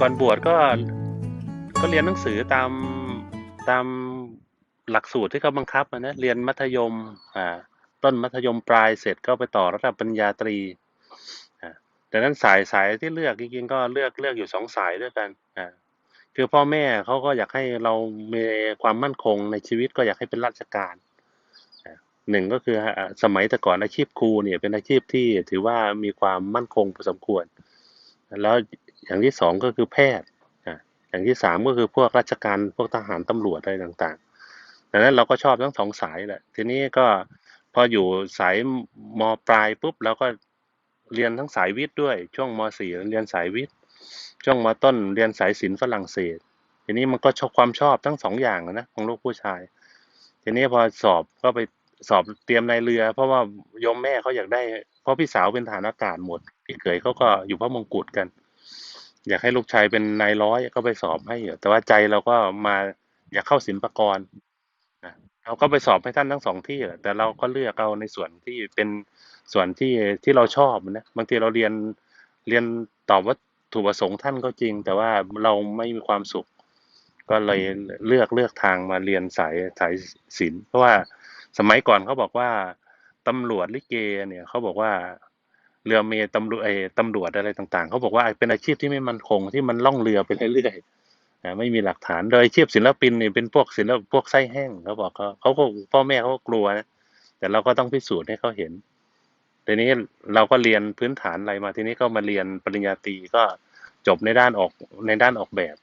ก่อนบวชก็ก็เรียนหนังสือตามตามหลักสูตรที่เขาบังคับอะนะเรียนมัธยมอ่าต้นมัธยมปลายเสร็จก็ไปต่อระดับปริญญาตรีอ่าดังนั้นสายสายที่เลือกจริงๆก็เลือกเลือกอยู่สองสายด้วยกันอ่าคือพ่อแม่เขาก็อยากให้เรามีความมั่นคงในชีวิตก็อยากให้เป็นราชการหนึ่งก็คือสมัยแต่ก่อนอาชีพครูเนี่ยเป็นอาชีพที่ถือว่ามีความมั่นคงพอสมควร แล้ว อย่างที่สองก็คือแพทย์อะอย่างที่สามก็คือพวกราชการพวกทหารตำรวจอะไรต่างๆดังนั้นเราก็ชอบทั้งสองสายแหละ ทีนี้ก็พออยู่สายมปลายปุ๊บเราก็เรียนทั้งสายวิทย์ด้วย ช่วงมสี่เรียนสายวิทย์ช่วงมต้นเรียนสายศิลป์ฝรั่งเศส ทีนี้มันก็ชอบความชอบทั้งสองอย่างนะของลูกผู้ชาย ทีนี้พอสอบก็ไปสอบเตรียมในายเรือ เพราะว่าโยมแม่เขาอยากได้ เพราะพี่สาวเป็นทหารอากาศหมดพี่เขยเขาก็อยู่พระมงกุฎกัน อยากให้ลูกชายเป็นนายร้อยก็ไปสอบให้อยู่แต่ว่าใจเราก็มาอยากเข้าศิลปากรนะเราก็ไปสอบให้ท่านทั้งสองที่แหละแต่เราก็เลือกเอาในส่วนที่เป็นส่วนที่ที่เราชอบนะบางทีเราเรียนเรียนตอบว่าถูกประสงค์ท่านก็จริง แต่ว่าเราไม่มีความสุข ก็เลยเลือกเลือกทางมาเรียนสายสายศิลป์เพราะว่าสมัยก่อนเขาบอกว่าตำรวจลิเกเนี่ยเขาบอกว่า เรือเมยตำรวจตำรวจอะไรต่างๆ เขาบอกว่าเป็นอาชีพที่ไม่มั่นคงที่มันล่องเรือไปเรื่อยๆไม่มีหลักฐานโดยอาชีพศิลปินเนี่ยเป็นพวกศิลปพวกไส้แห้งเขาบอกเขาเขาก็พ่อแม่เขาก็กลัวนะแต่เราก็ต้องพิสูจน์ให้เขาเห็นทีนี้เราก็เรียนพื้นฐานอะไรมาทีนี้ก็มาเรียนปริญญาตรีก็จบในด้านออกในด้านออกแบบ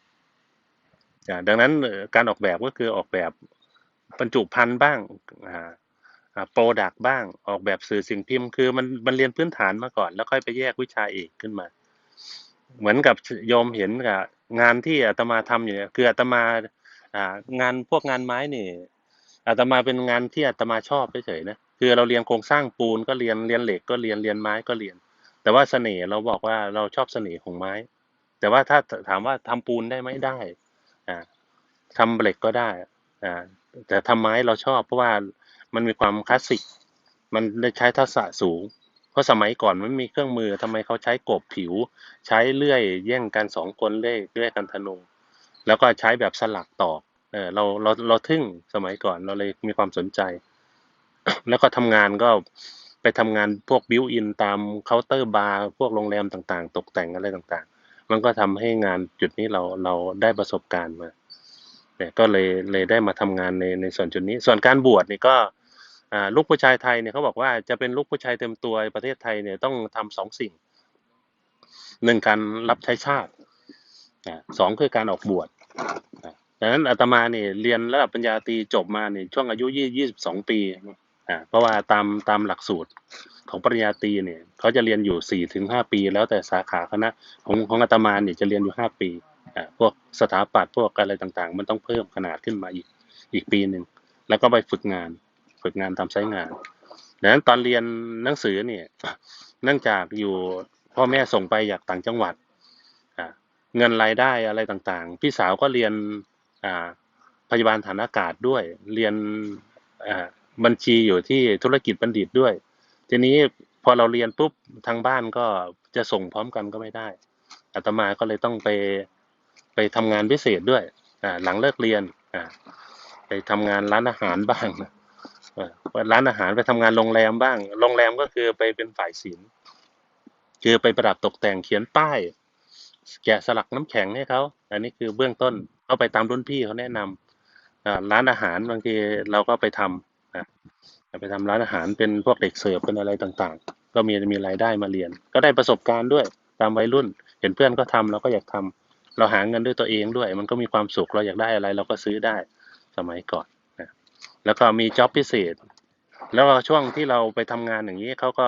ดังนั้นการออกแบบก็คือออกแบบบรรจุภัณฑ์บ้างอ่า โปรดักบ้างออกแบบสื่อสิ่งพิมพ์คือมันมันเรียนพื้นฐานมาก่อน แล้วค่อยไปแยกวิชาเอกขึ้นมา เหมือนกับโยมเห็นกับงานที่อาตมาทำอยู่เนี่ยคืออาตมาอ่างานพวกงานไม้นี่อาตมาเป็นงานที่อาตมาชอบเฉยๆนะคือเราเรียนโครงสร้างปูนก็เรียนเรียนเหล็กก็เรียนเรียนไม้ก็เรียน แต่ว่าเสน่ห์เราบอกว่าเราชอบเสน่ห์ของไม้ แต่ว่าถ้าถามว่าทำปูนได้ไหมได้อ่าทำเหล็กก็ได้อ่าแต่ทำไม้เราชอบเพราะว่า มันมีความคลาสสิก มันได้ใช้ทักษะสูง เพราะสมัยก่อนมันไม่มีเครื่องมือทำไมเขาใช้กบผิว ใช้เลื่อยแย่งกันสองคนเลื่อยเลื่อยกันธนู แล้วก็ใช้แบบสลักตอกเออเราเราเราทึ่งสมัยก่อนเราเลยมีความสนใจ แล้วก็ทำงานก็ไปทำงานพวกบิวอินตามเคาน์เตอร์บาร์พวกโรงแรมต่างๆ ตกแต่งอะไรต่างๆ มันก็ทำให้งานจุดนี้เราเราได้ประสบการณ์มาเนี่ยก็เลยเลยได้มาทำงานในในส่วนจุดนี้ ส่วนการบวชนี่ก็ ลูกผู้ชายไทยเนี่ยเขาบอกว่าจะเป็นลูกผู้ชายเต็มตัวประเทศไทยเนี่ยต้องทำสองสิ่งหนึ่งการรับใช้ชาติสองคือการออกบวชดังนั้นอาตมาเนี่ยเรียนระดับปัญญาตรีจบมาเนี่ยช่วงอายุยี่ยี่สิบสองปีเพราะว่าตามตามหลักสูตรของปริญญาตรีเนี่ยเขาจะเรียนอยู่สี่ถึงห้าปี แล้วแต่สาขาคณะของของอาตมาเนี่ยจะเรียนอยู่ห้าปีพวกสถาปัตย์พวกอะไรต่างๆ มันต้องเพิ่มขนาดขึ้นมาอีกอีกปีหนึ่งแล้วก็ไปฝึกงาน ฝึกงานทำไซต์งานดังนั้นตอนเรียนหนังสือเนี่ยเนื่องจากอยู่พ่อแม่ส่งไปอยากต่างจังหวัดอ่าเงินรายได้อะไรต่างๆ พี่สาวก็เรียนพยาบาลฐานอากาศด้วย เรียนบัญชีอยู่ที่ธุรกิจบัณฑิตด้วย ทีนี้พอเราเรียนปุ๊บทางบ้านก็จะส่งพร้อมกันก็ไม่ได้อาตมาก็เลยต้องไปไปทำงานพิเศษด้วยหลังเลิกเรียนไปทำงานร้านอาหารบ้างนะ เปิดร้านอาหารไปทำงานโรงแรมบ้าง โรงแรมก็คือไปเป็นฝ่ายศิลป์คือไปประดับตกแต่งเขียนป้าย แกะสลักน้ำแข็งให้เขา อันนี้คือเบื้องต้นก็ไปตามรุ่นพี่เขาแนะนำอ่าร้านอาหารบางทีเราก็ไปทำนะไปทำร้านอาหารเป็นพวกเด็กเสิร์ฟเป็นอะไรต่างๆ ก็มีมีรายได้มาเรียน ก็ได้ประสบการณ์ด้วยตามวัยรุ่น เห็นเพื่อนก็ทำเราก็อยากทำเราหาเงินด้วยตัวเองด้วย มันก็มีความสุขเราอยากได้อะไร เราก็ซื้อได้สมัยก่อน แล้วก็มีจ็อบพิเศษ แล้วก็ช่วงที่เราไปทำงานอย่างนี้เขาก็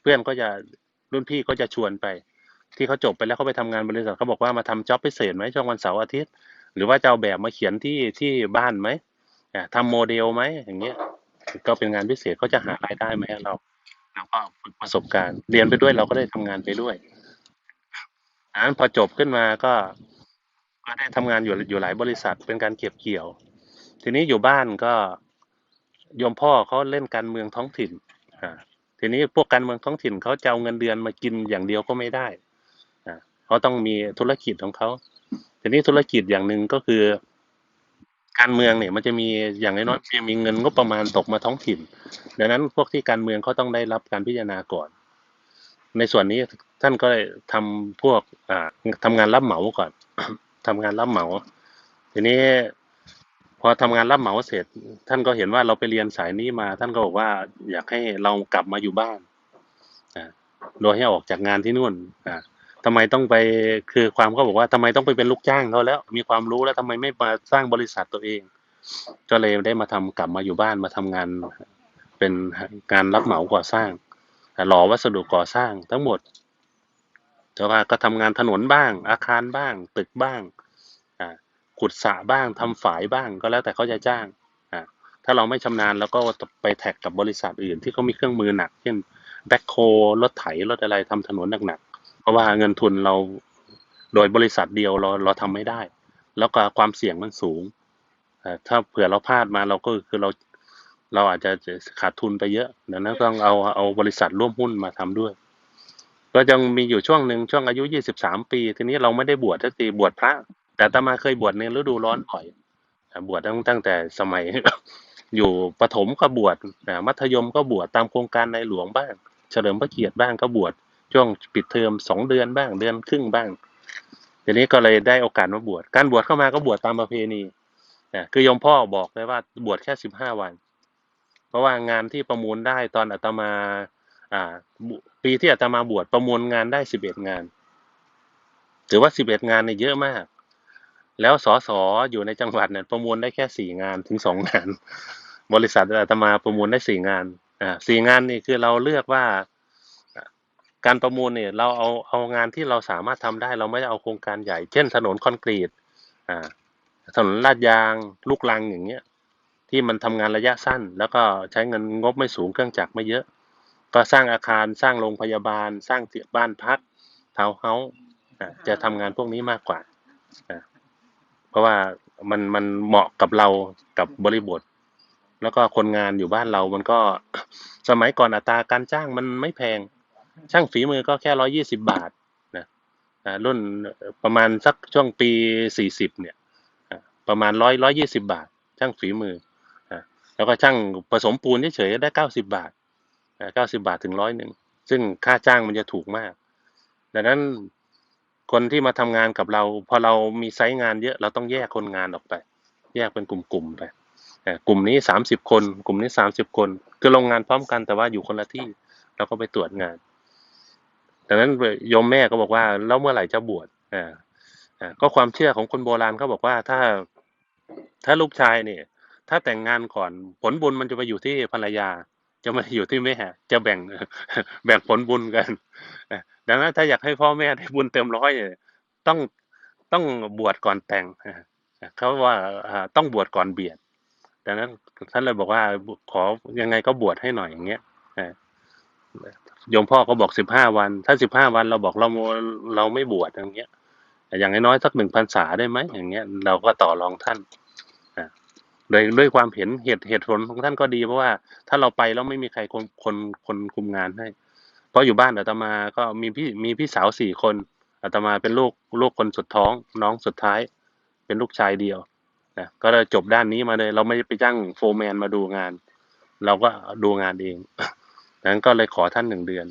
เพื่อนก็จะรุ่นพี่ก็จะชวนไป ที่เขาจบไปแล้วเขาไปทำงานบริษัทเขาบอกว่ามาทำจ็อบพิเศษไหมช่วงวันเสาร์อาทิตย์ หรือว่าจะเอาแบบมาเขียนที่ที่บ้านไหมอ่าทำโมเดลไหมอย่างเงี้ยก็เป็นงานพิเศษเขาจะหารายได้มาให้เราเราก็ฝึกประสบการณ์ เรียนไปด้วยเราก็ได้ทำงานไปด้วยอันพอจบขึ้นมาก็ก็ได้ทำงานอยู่อยู่หลายบริษัทเป็นการเก็บเกี่ยว ทีนี้อยู่บ้านก็ โยมพ่อเขาเล่นการเมืองท้องถิ่นอ่าทีนี้พวกการเมืองท้องถิ่นเขาจะเอาเงินเดือนมากินอย่างเดียวก็ไม่ได้อ่าเขาต้องมีธุรกิจของเขาทีนี้ธุรกิจอย่างหนึ่งก็คือ การเมืองเนี่ยมันจะมีอย่างน้อยๆจะมีเงินงบประมาณตกมาท้องถิ่น ดังนั้นพวกที่การเมืองเขาต้องได้รับการพิจารณาก่อน ในส่วนนี้ท่านก็ได้ทำพวกอ่าทำงานรับเหมาก่อนทำงานรับเหมา ทีนี้ พอทำงานรับเหมาเสร็จ ท่านก็เห็นว่าเราไปเรียนสายนี้มา ท่านก็บอกว่าอยากให้เรากลับมาอยู่บ้านโดยให้ออกจากงานที่นู่นอ่าทำไมต้องไปคือความเขาบอกว่าทำไมต้องไปเป็นลูกจ้างเขาแล้ว มีความรู้แล้วทำไมไม่มาสร้างบริษัทตัวเอง ก็เลยได้มาทำกลับมาอยู่บ้านมาทำงาน เป็นการรับเหมาก่อสร้างหล่อวัสดุก่อสร้างทั้งหมดแต่ว่าก็ทำงานถนนบ้าง อาคารบ้าง ตึกบ้าง ขุดสระบ้างทำฝายบ้างก็แล้วแต่เขาจะจ้างอ่าถ้าเราไม่ชำนาญเราก็ไปแท็กกับบริษัทอื่นที่เขามีเครื่องมือหนัก เช่นแบ็คโฮรถไถรถอะไรทำถนนหนักๆเพราะว่าเงินทุนเราโดยบริษัทเดียวเราเราทำไม่ได้ แล้วก็ความเสี่ยงมันสูงอ่าถ้าเผื่อเราพลาดมาเราก็คือเราเราอาจจะขาดทุนไปเยอะดังนั้นต้องเอาเอาบริษัทร่วมหุ้นมาทำด้วย ก็ยังมีอยู่ช่วงหนึ่งช่วงอายุยี่สิบสามปี ทีนี้เราไม่ได้บวชทักทีบวชพระ แต่อาตมาเคยบวชในฤดูร้อนบ่อยบวชตั้งตั้งแต่สมัย อยู่ประถมก็บวชมัธยมก็บวชตามโครงการในหลวงบ้าง เฉลิมพระเกียรติบ้างก็บวชช่วงปิดเทอมสองเดือนบ้างเดือนครึ่งบ้างทีนี้ก็เลยได้โอกาสมาบวชการบวชเข้ามาก็บวชตามประเพณีนะคือโยมพ่อบอกเลยว่าบวชแค่สิบห้าวัน เพราะว่างานที่ประมูลได้ตอนอาตมา อ่า ปีที่อาตมาบวชประมูลงานได้สิบเอ็ดงาน ถือว่าสิบเอ็ดงานเนี่ยเยอะมาก แล้วสอสออยู่ในจังหวัดเนี่ยประมูลได้แค่สี่งานถึงสองงาน บริษัทอาตมาประมูลได้สี่งานอ่าสี่งานนี่คือเราเลือกว่าการประมูลเนี่ยเราเอาเอางานที่เราสามารถทำได้ เราไม่ได้เอาโครงการใหญ่ เช่น ถนนคอนกรีตอ่าถนนลาดยางลูกรังอย่างเงี้ยที่มันทำงานระยะสั้น แล้วก็ใช้เงินงบไม่สูงเครื่องจักรไม่เยอะ ก็สร้างอาคารสร้างโรงพยาบาล สร้างบ้านพักทาวน์เฮาส์อะจะทำงานพวกนี้มากกว่าอะ เพราะว่ามันมันเหมาะกับเรากับบริบท แล้วก็คนงานอยู่บ้านเรา มันก็สมัยก่อนอัตราการจ้างมันไม่แพง ช่างฝีมือก็แค่ร้อยี่สิบาทนะอ่ารุ่นประมาณสักช่วงปีสี่สิบเนี่ยอะประมาณร้อยร้อยี่สิบาท ช่างฝีมืออะแล้วก็ช่างผสมปูนเฉยๆได้เก้าสิบาทเก้าสิบาทถึงร้อยหนึ่งซึ่งค่าจ้างมันจะถูกมาก ดังนั้น คนที่มาทำงานกับเรา พอเรามีไซต์งานเยอะเราต้องแยกคนงานออกไป แยกเป็นกลุ่มๆไปเอ่กลุ่มนี้สามสิบคน กลุ่มนี้สามสิบคน คือลงงานพร้อมกันแต่ว่าอยู่คนละที่ เราก็ไปตรวจงานดังนั้นโยมแม่ก็บอกว่าแล้วเมื่อไหร่จะบวชอ่าอ่าก็ความเชื่อของคนโบราณเขาบอกว่าถ้าถ้าลูกชายเนี่ย ถ้าแต่งงานก่อนผลบุญมันจะไปอยู่ที่ภรรยา จะม่อยู่ที่แม่จะแบ่งแบ่งผลบุญกันดังนั้นถ้าอยากให้พ่อแม่ได้บุญเต็มร้อยต้องต้องบวชก่อนแต่งเขาว่าต้องบวชก่อนเบียดดังนั้นท่านเลยบอกว่าขอยังไงก็บวชให้หน่อยอย่างเงี้ยโยมพ่อก็บอกสิบห้าวัน ถ้าสิบห้าวันเราบอกเราเราไม่บวชอย่างเงี้ยอย่างน้อยสักหนึ่งพรรษาได้ไหมอย่างเงี้ย เราก็ต่อรองท่าน โดยด้วยความเห็นเหตุเหตุผลของท่านก็ดี เพราะว่าถ้าเราไปแล้วไม่มีใครคนคนคนคุมงานให้ เพราะอยู่บ้านอาตมาก็มีพี่มีพี่สาวสี่คนอาตมาเป็นลูกลูกคนสุดท้อง น้องสุดท้าย เป็นลูกชายเดียวนะก็เลยจบด้านนี้มาเลย เราไม่ไปจ้างโฟร์แมนมาดูงาน เราก็ดูงานเองดังนั้นก็เลยขอท่านหนึ่งเดือน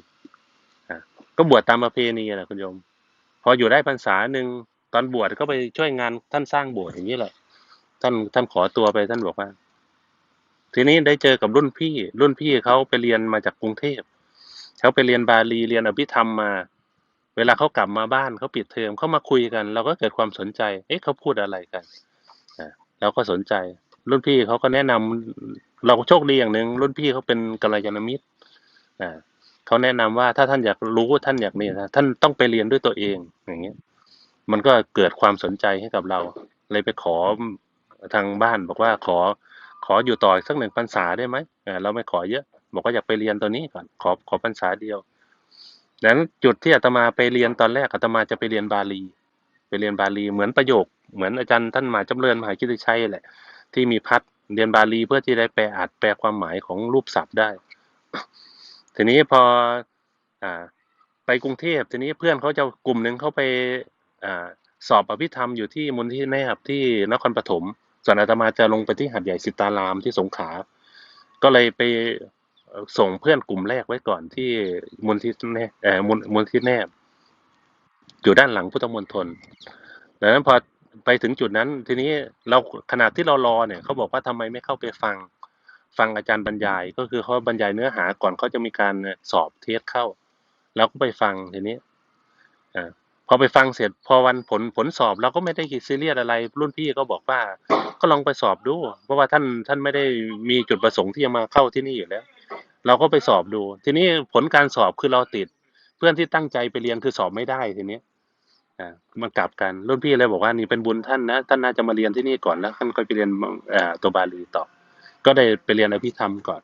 อะก็บวชตามประเพณีแหละคุณโยม พออยู่ได้พรรษาหนึ่งตอนบวชก็ไปช่วยงานท่านสร้างโบสถ์อย่างนี้แหละ ท่านท่านขอตัวไปท่านบอกว่า ทีนี้ได้เจอกับรุ่นพี่ รุ่นพี่เขาไปเรียนมาจากกรุงเทพเขาไปเรียนบาลีเรียนอภิธรรมมา เวลาเขากลับมาบ้านเขาปิดเทอมเขามาคุยกัน เราก็เกิดความสนใจ เอ๊ะเขาพูดอะไรกันเราก็สนใจ รุ่นพี่เขาก็แนะนำเราโชคดีอย่างหนึ่งรุ่นพี่เขาเป็นกัลยาณมิตรเขาแนะนำว่าถ้าท่านอยากรู้ท่านอยากนี่นะท่านต้องไปเรียนด้วยตัวเองอย่างเงี้ย มันก็เกิดความสนใจให้กับเรา เลยไปขอ ทางบ้านบอกว่าขอขออยู่ต่ออีกสักหนึ่งพรรษาได้ไหมเราไม่ขอเยอะ บอกว่าอยากไปเรียนตัวนี้ก่อนขอขอพรรษาเดียวดังนั้นจุดที่อาตมาไปเรียนตอนแรกอาตมาจะไปเรียนบาลี ไปเรียนบาลีเหมือนประโยค เหมือนอาจารย์ท่านมหาจำเริญมหากิติชัยแหละ ที่มีพัดเรียนบาลีเพื่อที่ได้แปลอาจแปลความหมายของรูปศัพท์ได้ ทีนี้พออ่า ไปกรุงเทพทีนี้เพื่อนเขาจะกลุ่มหนึ่งเขาไปอ่าสอบอภิธรรมอยู่ที่มูลที่แนบที่นครปฐม ส่วนอาตมาจะลงไปที่หัดใหญ่สิตารามที่สงขลาก็เลยไปส่งเพื่อนกลุ่มแรกไว้ก่อนที่มูลที่แนบเอ่อมูลมูลที่แนบอยู่ด้านหลังพุทธมณฑลดังนั้นพอไปถึงจุดนั้น ทีนี้เราขณะที่เรารอเนี่ยเขาบอกว่าทำไมไม่เข้าไปฟังฟังอาจารย์บรรยาย ก็คือเขาบรรยายเนื้อหาก่อนเขาจะมีการสอบเทสเข้าเราก็ไปฟังทีนี้อ่า พอไปฟังเสร็จพอวันผลผลสอบเราก็ไม่ได้คิดซีเรียสอะไร รุ่นพี่ก็บอกว่า ก็ลองไปสอบดู เพราะว่าท่านท่านไม่ได้มีจุดประสงค์ที่จะมาเข้าที่นี่อยู่แล้ว เราก็ไปสอบดู ทีนี้ผลการสอบคือเราติด เพื่อนที่ตั้งใจไปเรียนคือสอบไม่ได้ทีนี้อ่ามันกลับกันรุ่นพี่เลยบอกว่านี่เป็นบุญท่านนะท่านน่าจะมาเรียนที่นี่ก่อนแล้วท่านก็ไปเรียนอ่าตัวบาลีต่อ ก็ได้ไปเรียนอภิธรรมก่อน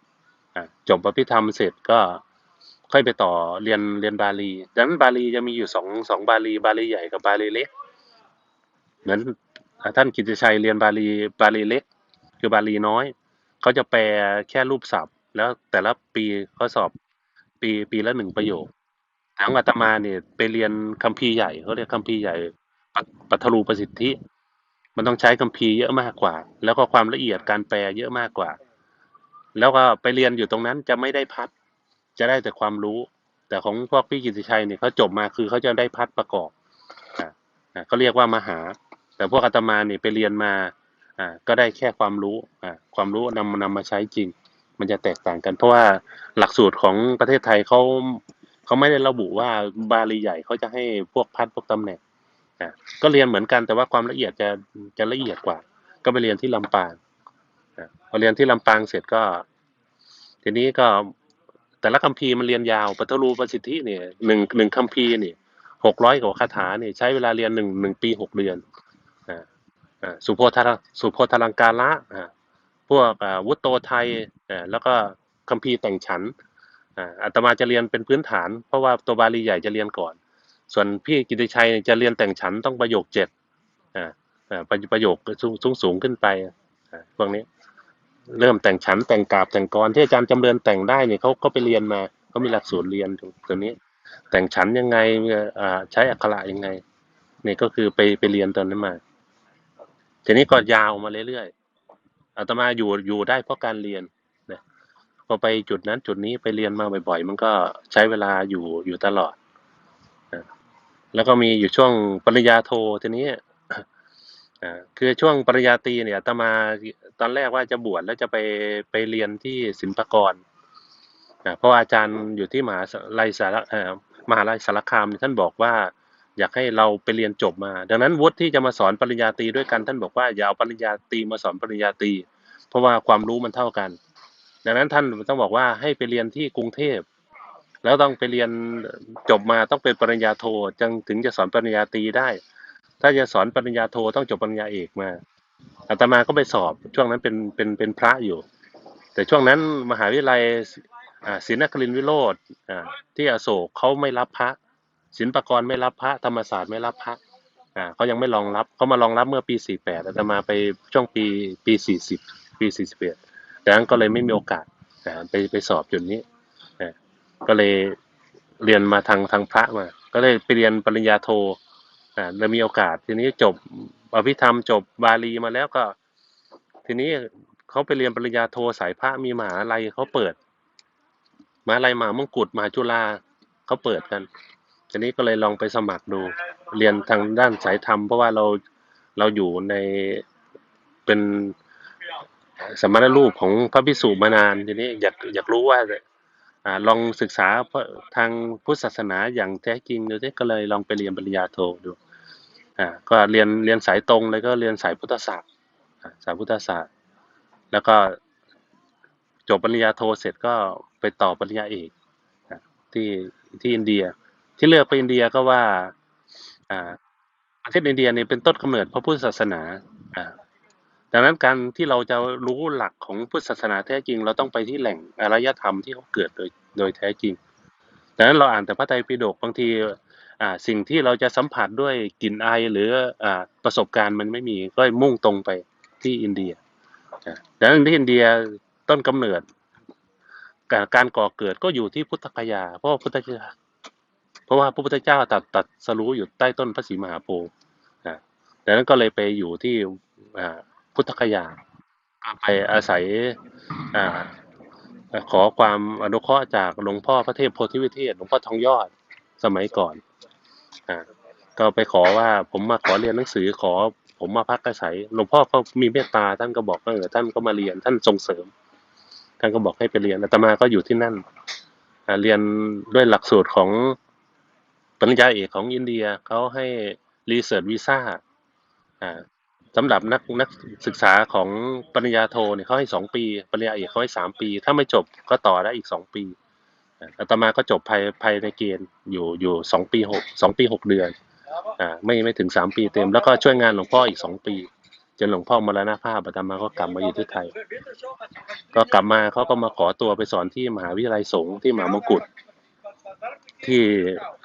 อ่าจบอภิธรรมเสร็จก็ ค่อยไปต่อเรียนเรียนบาลีดังนั้นบาลีจะมีอยู่สองสองบาลี บาลีใหญ่กับบาลีเล็ก เหมือนท่านกิติชัยเรียนบาลีบาลีเล็ก คือบาลีน้อย เขาจะแปลแค่รูปศัพท์ แล้วแต่ละปีเขาสอบปีปีละหนึ่งประโยคทางอาตมาเนี่ยไปเรียนคัมภีร์ใหญ่เขาเรียกคัมภีร์ใหญ่ปัปัทรูประสิทธิ มันต้องใช้คัมภีร์เยอะมากกว่า แล้วก็ความละเอียดการแปลเยอะมากกว่า แล้วก็ไปเรียนอยู่ตรงนั้นจะไม่ได้พัด จะได้แต่ความรู้ แต่ของพวกพี่กิติชัยเนี่ยเขาจบมาคือเขาจะได้พัดประกอบอ่าอ่าเขาเรียกว่ามหา แต่พวกอาตมาเนี่ยไปเรียนมาอ่าก็ได้แค่ความรู้อ่าความรู้นำนำมาใช้จริง มันจะแตกต่างกัน เพราะว่าหลักสูตรของประเทศไทยเขาเขาไม่ได้ระบุว่าบาลีใหญ่เขาจะให้พวกพัดพวกตำแหน่งอ่าก็เรียนเหมือนกันแต่ว่าความละเอียดจะจะละเอียดกว่า ก็ไปเรียนที่ลำปางพอเรียนที่ลำปางเสร็จก็ ทีนี้ก็ แต่ละคัมภีร์มันเรียนยาวปัทรูประสิทธิเนี่ยหนึ่งหนึ่งคัมภีร์เนี่ยหกร้อยกว่าคาถาเนี่ยใช้เวลาเรียนหนึ่งหนึ่งปีหกเดือนอ่าอ่าสุโพธาสุโพธาลังการะอ่าพวกอ่าวุตโตไทยอ่าแล้วก็คัมภีร์แต่งฉันอ่าอาตมาจะเรียนเป็นพื้นฐาน เพราะว่าตัวบาลีใหญ่จะเรียนก่อน ส่วนพี่กิติชัยจะเรียนแต่งฉันต้องประโยคเจ็ดอ่าอ่าประโยคสูงสูงสูงขึ้นไปอ่าพวกนี้ เริ่มแต่งฉันแต่งกาบแต่งกรที่อาจารย์จำเริญแต่งได้เนี่ยเขาเขาไปเรียนมาเขามีหลักสูตรเรียนตัวนี้ แต่งฉันยังไงอ่าใช้อักขระยังไงนี่ก็คือไปไปเรียนตอนนั้นมา ทีนี้ก็ยาวมาเรื่อยๆอาตมาอยู่อยู่ได้เพราะการเรียนนะพอไปจุดนั้นจุดนี้ไปเรียนมาบ่อย ๆ มันก็ใช้เวลาอยู่อยู่ตลอดนะแล้วก็มีอยู่ช่วงปริญญาโททีนี้ คือช่วงปริญญาตรีเนี่ยอาตมาตอนแรกว่าจะบวชแล้วจะไปไปเรียนที่ศิลปากรเพราะอาจารย์อยู่ที่มหาลัยสารมหาลัยสารคามท่านบอกว่า อยากให้เราไปเรียนจบมา ดังนั้นวุฒิที่จะมาสอนปริญญาตรีด้วยกันท่านบอกว่าอย่าเอาปริญญาตรีมาสอนปริญญาตรีเพราะว่าความรู้มันเท่ากัน ดังนั้นท่านต้องบอกว่าให้ไปเรียนที่กรุงเทพแล้วต้องไปเรียนจบมาต้องเป็นปริญญาโทจึงถึงจะสอนปริญญาตรีได้ ถ้าจะสอนปริญญาโทต้องจบปริญญาเอกมาอาตมาก็ไปสอบช่วงนั้นเป็นเป็นเป็นพระอยู่ แต่ช่วงนั้นมหาวิทยาลัยศรีนครินวิโรธที่อโศกเขาไม่รับพระ ศิลปกรไม่รับพระ ธรรมศาสตร์ไม่รับพระเขายังไม่รองรับเขามารองรับเมื่อปี 48อาตมาไปช่วงปีปี 40 ปี 41ดังนั้นก็เลยไม่มีโอกาสไปไปสอบจุดนี้ก็เลยเรียนมาทางทางพระมา ก็เลยไปเรียนปริญญาโท เรามีโอกาสทีนี้จบอภิธรรมจบบาลีมาแล้วก็ ทีนี้เขาไปเรียนปริญญาโทสายพระมีมหาลัยเขาเปิดมหาลัยมหามงกุฎมหาจุฬาเขาเปิดกัน ทีนี้ก็เลยลองไปสมัครดู เรียนทางด้านสายธรรม เพราะว่าเราเราอยู่ในเป็นสมณรูปของพระพิสุมานานทีนี้อยากอยากรู้ว่าอลองศึกษาทางพุทธศาสนาอย่างแท้จริงดูสิก็เลยลองไปเรียนปริญญาโทดู อ่าก็เรียนเรียนสายตรงเลยก็เรียนสายพุทธศาสตร์สายพุทธศาสตร์ แล้วก็จบปริญญาโทเสร็จก็ไปต่อปริญญาเอกที่ที่อินเดีย ที่เลือกไปอินเดียก็ว่าอ่าประเทศอินเดียเนี่ยเป็นต้นกำเนิดพระพุทธศาสนาอ่าดังนั้นการที่เราจะรู้หลักของพุทธศาสนาแท้จริง เราต้องไปที่แหล่งอารยธรรมที่เขาเกิดโดยโดยแท้จริงดังนั้นเราอ่านแต่พระไตรปิฎกบางที สิ่งที่เราจะสัมผัสด้วยกลิ่นอายหรืออ่าประสบการณ์มันไม่มีก็มุ่งตรงไปที่อินเดียอ่าดังนั้นที่อินเดียต้นกำเนิด การก่อเกิดก็อยู่ที่พุทธคยา เพราะพุทธคยาเพราะว่าพระพุทธเจ้าตัดตัดสรู้อยู่ใต้ต้นพระศรีมหาโพธิ์อ่าดังนั้นก็เลยไปอยู่ที่อ่าพุทธคยาไปอาศัยอ่าขอความอนุเคราะห์จากหลวงพ่อพระเทพโพธิวิเทศหลวงพ่อทองยอดสมัยก่อน อ่าก็ไปขอว่าผมมาขอเรียนหนังสือขอ ผมมาพักอาศัยหลวงพ่อเขามีเมตตาท่านก็บอกว่าเออท่านก็มาเรียนท่านส่งเสริม ท่านก็บอกให้ไปเรียนอาตมาก็อยู่ที่นั่นเรียนด้วยหลักสูตรของปริญญาเอกของอินเดียเขาให้รีเสิร์ชวีซ่าอ่าสำหรับนักนักศึกษาของปริญญาโทเนี่ยเขาให้สองปี ปริญญาเอกเขาให้สามปี ถ้าไม่จบก็ต่อได้อีกสองปี อาตมาก็จบภายภายในเกณฑ์อยู่อยู่สองปีหกสองปีหกเดือนอ่าไม่ไม่ถึงสามปีเต็ม แล้วก็ช่วยงานหลวงพ่ออีกสองปี จนหลวงพ่อมรณภาพอาตมาก็กลับมาอยู่ที่ไทย ก็กลับมาเขาก็มาขอตัวไปสอนที่มหาวิทยาลัยสงฆ์ที่มหามงกุฎที่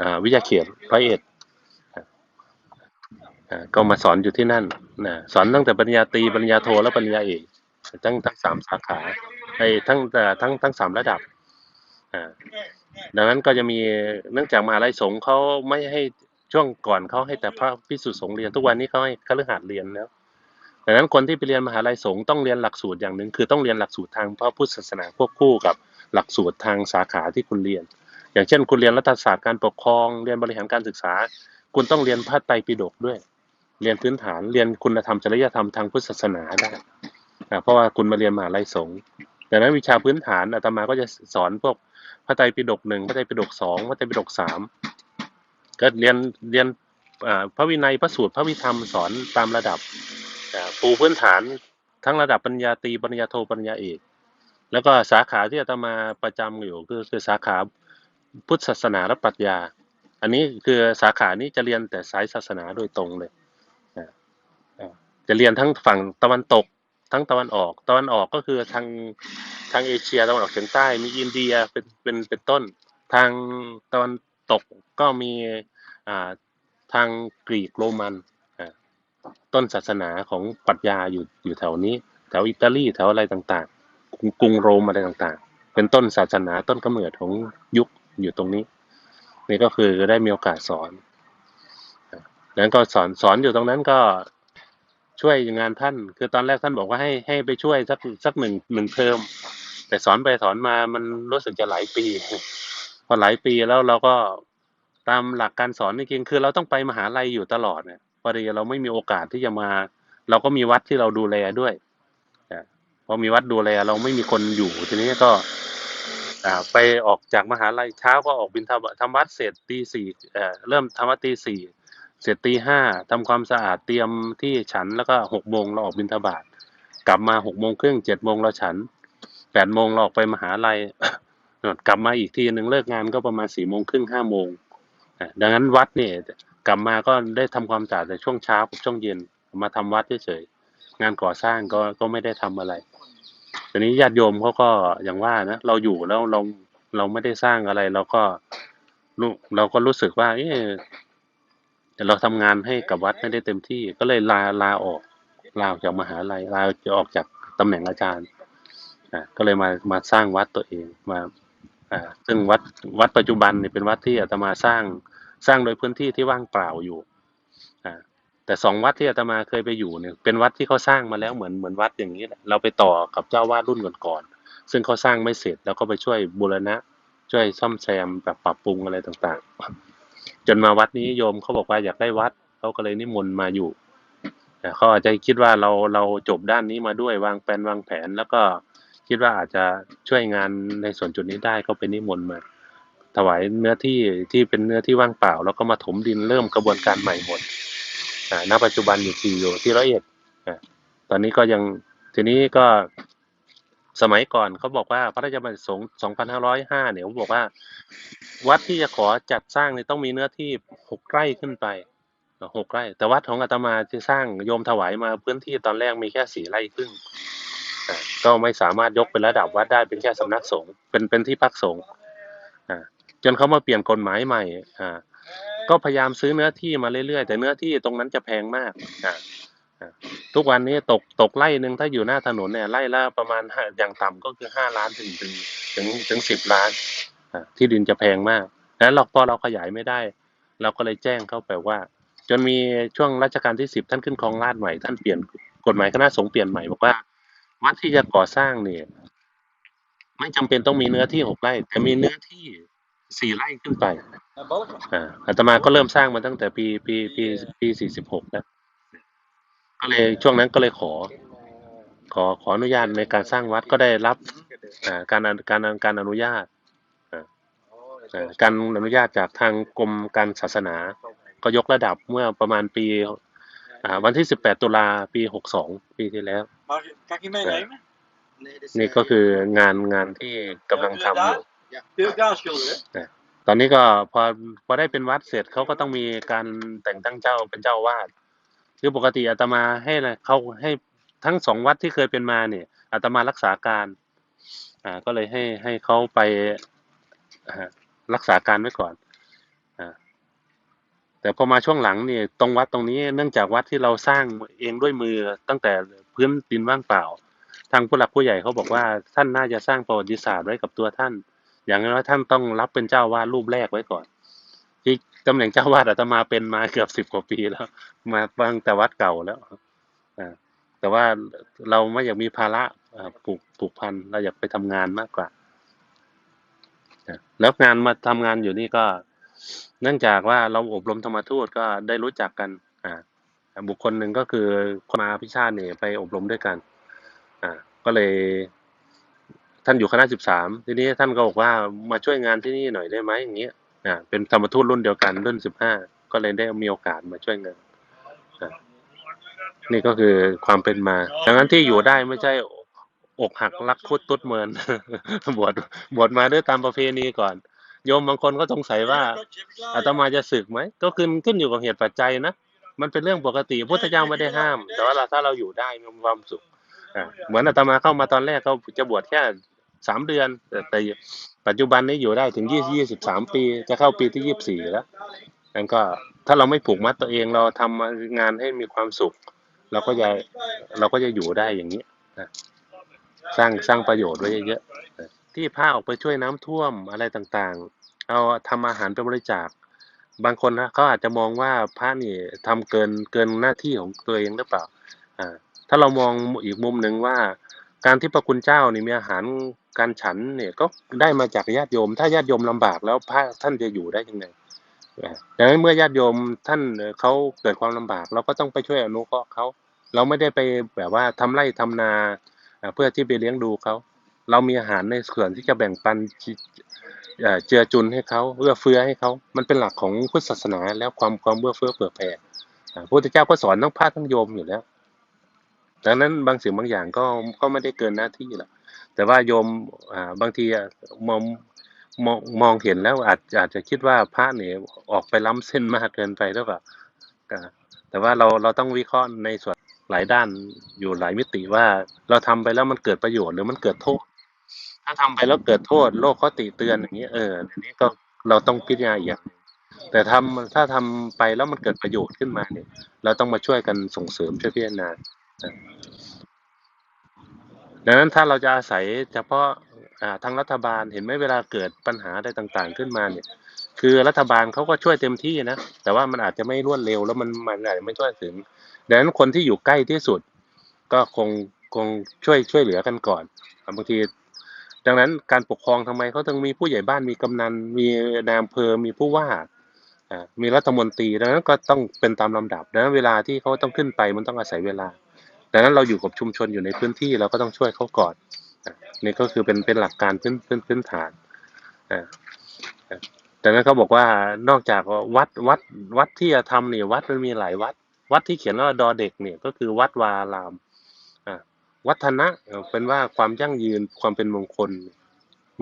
อ่าวิทยาเขตร้อยเอ็ดก็มาสอนอยู่ที่นั่นนะสอนตั้งแต่ปริญญาตรีปริญญาโทและปริญญาเอกทั้งทั้งสามสาขาไอ้ทั้งแต่ทั้งทั้งสามระดับ ดังนั้นก็จะมีเนื่องจากมหาลัยสงฆ์เขาไม่ให้ช่วงก่อนเขาให้แต่พระพิสุสงฆ์เรียนทุกวันนี้เขาให้คฤหัสถ์เรียนแล้วดังนั้นคนที่ไปเรียนมหาลัยสงฆ์ต้องเรียนหลักสูตรอย่างหนึ่งคือต้องเรียนหลักสูตรทางพระพุทธศาสนาควบคู่กับหลักสูตรทางสาขาที่คุณเรียน อย่างเช่น คุณเรียนรัฐศาสตร์การปกครอง เรียนบริหารการศึกษา คุณต้องเรียนพระไตรปิฎกด้วย เรียนพื้นฐานเรียนคุณธรรมจริยธรรมทางพุทธศาสนาได้เพราะว่าคุณมาเรียนมหาลัยสงฆ์ดังนั้นวิชาพื้นฐานอาตมาก็จะสอนพวก ระไตรปิฎกหนึ่งพระไตรปิฎกสองพระไตรปิฎกสามก็เรียนเรียนพระวินัยพระสูตรพระวิธรรมสอนตามระดับปูพื้นฐานทั้งระดับปริญญาตรีปริญญาโทปริญญาเอก แล้วก็สาขาที่อาตมาประจำอยู่คือคือสาขาพุทธศาสนาและปรัชญา อันนี้คือสาขานี้จะเรียนแต่สายศาสนาโดยตรงเลยจะเรียนทั้งฝั่งตะวันตก ทั้งตะวันออก ตะวันออกก็คือทางทางเอเชียตะวันออกเฉียงใต้มีอินเดียเป็นเป็นเป็นต้น ทางตะวันตกก็มีอ่าทางกรีกโรมันอ่าต้นศาสนาของปรัชญาอยู่อยู่แถวนี้ แถวอิตาลีแถวอะไรต่างๆ กรุงกรุงโรมอะไรต่างๆ เป็นต้นศาสนาต้นกำเนิดของยุคอยู่ตรงนี้ นี่ก็คือได้มีโอกาสสอนแล้วก็สอนสอนอยู่ตรงนั้นก็ ช่วยงานท่าน คือตอนแรกท่านบอกว่าให้ให้ไปช่วยสักสักหนึ่งหนึ่งเทอม แต่สอนไปสอนมามันรู้สึกจะหลายปี พอหลายปีแล้วเราก็ตามหลักการสอนจริงๆคือเราต้องไปมหาลัยอยู่ตลอดเนี่ยพอดีเราไม่มีโอกาสที่จะมา เราก็มีวัดที่เราดูแลด้วยอ่าพอมีวัดดูแลเราไม่มีคนอยู่ทีนี้ก็อ่าไปออกจากมหาลัยเช้าก็ออกบินทบาทำวัดเสร็จตีสี่อ่อเริ่มทำวัดตีสี่ เสร็จตีห้าทำความสะอาดเตรียมที่ฉันแล้วก็หกโมงเราออกบินทบาทกลับมาหกโมงครึ่งเจ็ดโมงเราฉันแปดโมงเราออกไปมหาลัยกลับมาอีกทีหนึ่งเลิกงานก็ประมาณสี่โมงครึ่งห้าโมงดังนั้นวัดเนี่ยกลับมาก็ได้ทำความสะอาดแต่ช่วงเช้ากับช่วงเย็นมาทำวัดเฉยๆงานก่อสร้างก็ก็ไม่ได้ทำอะไรทีนี้ญาติโยมเขาก็อย่างว่านะเราอยู่แล้วเราเราไม่ได้สร้างอะไร เราก็เราก็รู้สึกว่า เออ แต่เราทำงานให้กับวัดไม่ได้เต็มที่ ก็เลยลาลาออกลาออกจากมหาลัยลาจะออกจากตำแหน่งอาจารย์อ่าก็เลยมามาสร้างวัดตัวเองมาอ่าซึ่งวัดวัดปัจจุบันเนี่ยเป็นวัดที่อาตมาสร้างสร้างโดยพื้นที่ที่ว่างเปล่าอยู่อ่าแต่สองวัดที่อาตมาเคยไปอยู่เนี่ยเป็นวัดที่เขาสร้างมาแล้วเหมือนเหมือนวัดอย่างนี้แหละเราไปต่อกับเจ้าวาดรุ่นก่อนๆซึ่งเขาสร้างไม่เสร็จแล้วก็ไปช่วยบูรณะ ช่วยซ่อมแซมแบบปรับปรุงอะไรต่างๆ จนมาวัดนี้โยมเขาบอกว่าอยากได้วัดเขาก็เลยนิมนต์มาอยู่แต่เขาอาจจะคิดว่าเราเราจบด้านนี้มาด้วยวางแผนวางแผน แล้วก็คิดว่าอาจจะช่วยงานในส่วนจุดนี้ได้ก็ไปนิมนต์มา ถวายเนื้อที่ที่เป็นเนื้อที่ว่างเปล่า แล้วก็มาถมดินเริ่มกระบวนการใหม่หมดอ่าณปัจจุบันอยู่ที่อยู่ที่ร้อยเอ็ดอ่าตอนนี้ก็ยังทีนี้ก็ สมัยก่อนเขาบอกว่าพระราชบัญญัติสงฆ์2505 เนี่ยเขาบอกว่า วัดที่จะขอจัดสร้างเนี่ยต้องมีเนื้อที่หกไร่ขึ้นไปเอ่อหกไร่ แต่วัดของอาตมาที่สร้างโยมถวายมาพื้นที่ตอนแรกมีแค่สี่ไร่ครึ่งก็ไม่สามารถยกเป็นระดับวัดได้เป็นแค่สำนักสงฆ์เป็นเป็นที่พักสงฆ์จนเขามาเปลี่ยนกฎหมายใหม่ก็พยายามซื้อเนื้อที่มาเรื่อยๆ แต่เนื้อที่ตรงนั้นจะแพงมากอ ทุกวันนี้ตกตกไร่หนึ่งถ้าอยู่หน้าถนนเนี่ยไร่ละประมาณห้าอย่างต่ำก็คือห้าล้านถึงถึงถึงถึงสิบล้านอ่าที่ดินจะแพงมากแล้วเราพอเราขยายไม่ได้ เราก็เลยแจ้งเข้าไปว่า จนมีช่วงรัชกาลที่สิบท่านขึ้นครองราชย์ใหม่ท่านเปลี่ยนกฎหมายคณะสงฆ์เปลี่ยนใหม่บอกว่าวัดที่จะก่อสร้างเนี่ย ไม่จำเป็นต้องมีเนื้อที่หกไร่แต่มีเนื้อที่สี่ไร่ขึ้นไปอ่าอาตมาก็เริ่มสร้างมาตั้งแต่ปีปีปีปีสี่สิบหกแล้ว ก็เลยช่วงนั้นก็เลยขอ ขอขออนุญาตในการสร้างวัดก็ได้รับอ่าการอนุการการอนุญาตอ่าอ่าการอนุญาตจากทางกรมการศาสนา ก็ยกระดับเมื่อประมาณปีอ่าวันที่สิบแปดตุลาปีหกสองปีที่แล้ว Mag, kan ik je meenemen? นี่ก็คืองานงานที่กำลังทำอยู่ Veel kaas schilderen. ตอนนี้ก็พอพอได้เป็นวัดเสร็จเขาก็ต้องมีการแต่งตั้งเจ้าเป็นเจ้าวาด คือปกติอาตมาให้นะเขาให้ทั้งสองวัดที่เคยเป็นมาเนี่ยอาตมารักษาการอ่าก็เลยให้ให้เขาไปอ่ารักษาการไว้ก่อนอ่าแต่พอมาช่วงหลังเนี่ยตรงวัดตรงนี้เนื่องจากวัดที่เราสร้างเองด้วยมือตั้งแต่พื้นดินว่างเปล่า ทางผู้หลักผู้ใหญ่เขาบอกว่าท่านน่าจะสร้างประวัติศาสตร์ไว้กับตัวท่าน อย่างน้อยท่านต้องรับเป็นเจ้าวาดรูปแรกไว้ก่อน ตำแหน่งเจ้าวาดอาตมาเป็นมาเกือบสิบกว่าปีแล้ว มาตั้งแต่วัดเก่าแล้วอ่าแต่ว่าเราไม่อยากมีภาระผูกผูกพันเราอยากไปทำงานมากกว่าอะแล้วงานมาทำงานอยู่นี่ก็ เนื่องจากว่าเราอบรมธรรมทูตก็ได้รู้จักกัน อ่า บุคคลหนึ่งก็คือคนมาพิชาติเนี่ยไปอบรมด้วยกัน อ่า ก็เลยท่านอยู่คณะสิบสามทีนี้ท่านก็บอกว่ามาช่วยงานที่นี่หน่อยได้ไหมอย่างเงี้ย อ่าเป็นธรรมทูตรุ่นเดียวกันรุ่นสิบห้าก็เลยได้มีโอกาสมาช่วยงานอ่านี่ก็คือความเป็นมาดังนั้นที่อยู่ได้ไม่ใช่อกหักรักคุดตุดเมินบวชบวชมาด้วยตามประเพณีก่อนโยมบางคนก็สงสัยว่าอาตมาจะศึกไหมก็ขึ้นขึ้นอยู่กับเหตุปัจจัยนะมันเป็นเรื่องปกติพุทธเจ้าไม่ได้ห้าม แต่ว่าเราถ้าเราอยู่ได้มีความสุขเหมือนอาตมาเข้ามาตอนแรกก็จะบวชแค่ สามเดือน แต่แต่ปัจจุบันนี้อยู่ได้ถึงยี่ยี่สิบสามปี จะเข้าปีที่ยี่สิบสี่แล้วนั่นก็ถ้าเราไม่ผูกมัดตัวเองเราทำงานให้มีความสุข เราก็จะเราก็จะอยู่ได้อย่างนี้นะสร้างสร้างประโยชน์ไว้เยอะๆที่พาออกไปช่วยน้ำท่วมอะไรต่างๆ เอาทำอาหารไปบริจาคบางคนนะเขาอาจจะมองว่าพระนี่ทำเกินเกินหน้าที่ของตัวเองหรือเปล่าอ่า ถ้าเรามองอีกมุมหนึ่งว่า การที่พระคุณเจ้านี่มีอาหาร การฉันเนี่ยก็ได้มาจากญาติโยม ถ้าญาติโยมลำบากแล้วพระท่านจะอยู่ได้ยังไงดังนั้นเมื่อญาติโยมท่านเขาเกิดความลำบาก เราก็ต้องไปช่วยอนุเคราะห์เขาเราไม่ได้ไปแบบว่าทำไร่ทำนาอ่าเพื่อที่ไปเลี้ยงดูเขาเรามีอาหารในส่วนที่จะแบ่งปันเจือจุนให้เขาเอื้อเฟื้อให้เขา มันเป็นหลักของพุทธศาสนาแล้วความความเอื้อเฟื้อเผื่อแผ่พระพุทธเจ้าก็สอนทั้งพระทั้งโยมอยู่แล้วดังนั้นบางสิ่งบางอย่างก็ก็ไม่ได้เกินหน้าที่หรอก แต่ว่าโยมบางทีมองมองมองเห็นแล้วอาจอาจจะคิดว่าพระเนี่ยออกไปล้ำเส้นมากเกินไปหรือเปล่าแต่ว่าเราเราต้องวิเคราะห์ในส่วนหลายด้านอยู่หลายมิติว่าเราทำไปแล้วมันเกิดประโยชน์หรือมันเกิดโทษ ถ้าทำไปแล้วเกิดโทษ โลกเขาติเตือนอย่างนี้เอออันนี้ก็เราต้องพิจารณาอย่าง แต่ทำถ้าทำไปแล้วมันเกิดประโยชน์ขึ้นมาเนี่ย เราต้องมาช่วยกันส่งเสริมช่วยพิจารณา ดังนั้นถ้าเราจะอาศัยเฉพาะาทางรัฐบาลเห็นไหมเวลาเกิดปัญหาอะไรต่างๆ ขึ้นมาเนี่ย คือรัฐบาลเขาก็ช่วยเต็มที่นะ แต่ว่ามันอาจจะไม่รวดเร็วแล้วมันมันอาจจะไม่ช่วยถึงดังนั้นคนที่อยู่ใกล้ที่สุด ก็คงคงช่วยช่วยเหลือกันก่อนบางที ดังนั้นการปกครองทำไมเขาต้องมีผู้ใหญ่บ้านมีกำนันมีนายอำเภอมีผู้ว่าอ่ามีรัฐมนตรีดังนั้นก็ต้องเป็นตามลำดับดังนั้นเวลาที่เขาต้องขึ้นไปมันต้องอาศัยเวลา ดังนั้นเราอยู่กับชุมชนอยู่ในพื้นที่เราก็ต้องช่วยเขาก่อนนี่ก็คือเป็นเป็นหลักการพื้นพื้นพื้นฐานอ่าดังนั้นเขาบอกว่านอกจากวัดวัดวัดที่จะทำเนี่ยวัดมันมีหลายวัด วัดที่เขียนว่าดอเด็กเนี่ยก็คือวัดวาอารามอ่าวัฒนะเป็นว่าความยั่งยืนความเป็นมงคล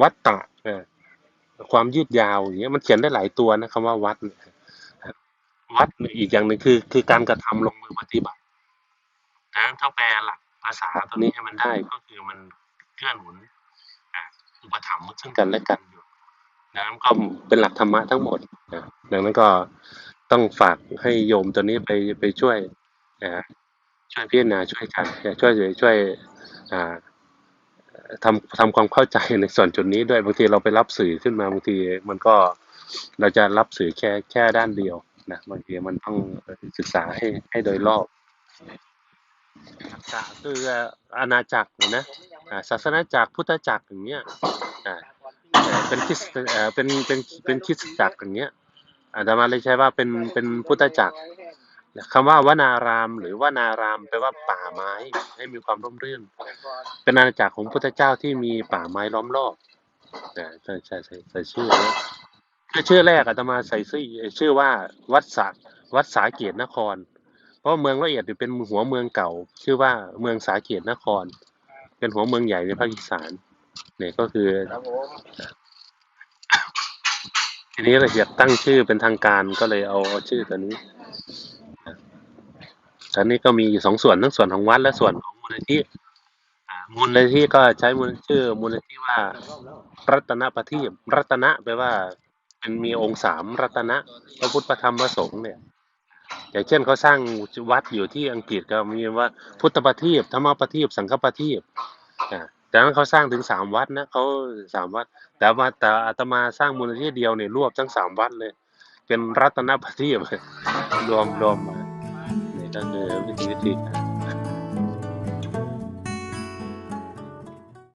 วัตตะอ่อความยืดยาวอย่างเงี้ยมันเขียนได้หลายตัวนะคำว่าวัด วัดอีกอย่างหนึ่งคือ คือการกระทำลงมือปฏิบัติ นะถ้าแปลหลักภาษาตัวนี้ให้มันได้ก็คือมันเกื้อหนุนอ่าอุปถัมภ์ซึ่งกันและกันอยู่นะก็เป็นหลักธรรมะทั้งหมดนะดังนั้นก็ต้องฝากให้โยมตัวนี้ไปไปช่วยนะช่วยพิจารณาช่วยกันช่วยช่วยอ่าทำทำความเข้าใจในส่วนจุดนี้ด้วยบางทีเราไปรับสื่อขึ้นมาบางทีมันก็เราจะรับสื่อแค่แค่ด้านเดียวนะบางทีมันต้องศึกษาให้ให้โดยรอบ ทักษะคืออาณาจักรนะศาสนาจักรพุทธจักรอย่างเงี้ยอ่าเป็นคริสเอ่เป็นเป็นเป็นคริสจักรอย่างเงี้ยอาตมาเลยใช้ว่าเป็นเป็นพุทธจักรคำว่าวนาราม หรือว่านารามแปลว่าป่าไม้ให้มีความร่มรื่น เป็นอาณาจักรของพุทธเจ้าที่มีป่าไม้ล้อมรอบอ่าใช่ใช่ใช่ใส่ชื่อนี้คือชื่อแรกอาตมาใส่ชื่อชื่อว่าวัดสาวัดสาเกตนคร เพราะเมืองละเอียดเนี่ยเป็นหัวเมืองเก่า ชื่อว่าเมืองสาเกตนคร เป็นหัวเมืองใหญ่ในภาคอีสานเนี่ยก็คือครับผมทีนี้เราอยากตั้งชื่อเป็นทางการก็เลยเอาเอาชื่อตัวนี้ตอนนี้ก็มีอยู่สองส่วนทั้งส่วนของวัดและส่วนของมูลนิธิอ่ามูลนิธิก็ใช้มูลชื่อมูลนิธิว่า รัตนประทีปรัตนะแปลว่าเป็นมีองค์สามรัตนะพระพุทธพระธรรมพระสงฆ์เนี่ย อย่างเช่นเขาสร้างวัดอยู่ที่อังกฤษก็มีว่าพุทธประทีปธรรมประทีปสังฆประทีปอ่าแต่นั้นเขาสร้างถึงสามวัดนะเขาสามวัด แต่ว่าแต่อาตมาสร้างมูลนิธิเดียวเนี่ยรวบทั้งสามวัดเลย เป็นรัตนประทีปรวมรวมมาเนี่ยก็คือวิธีการ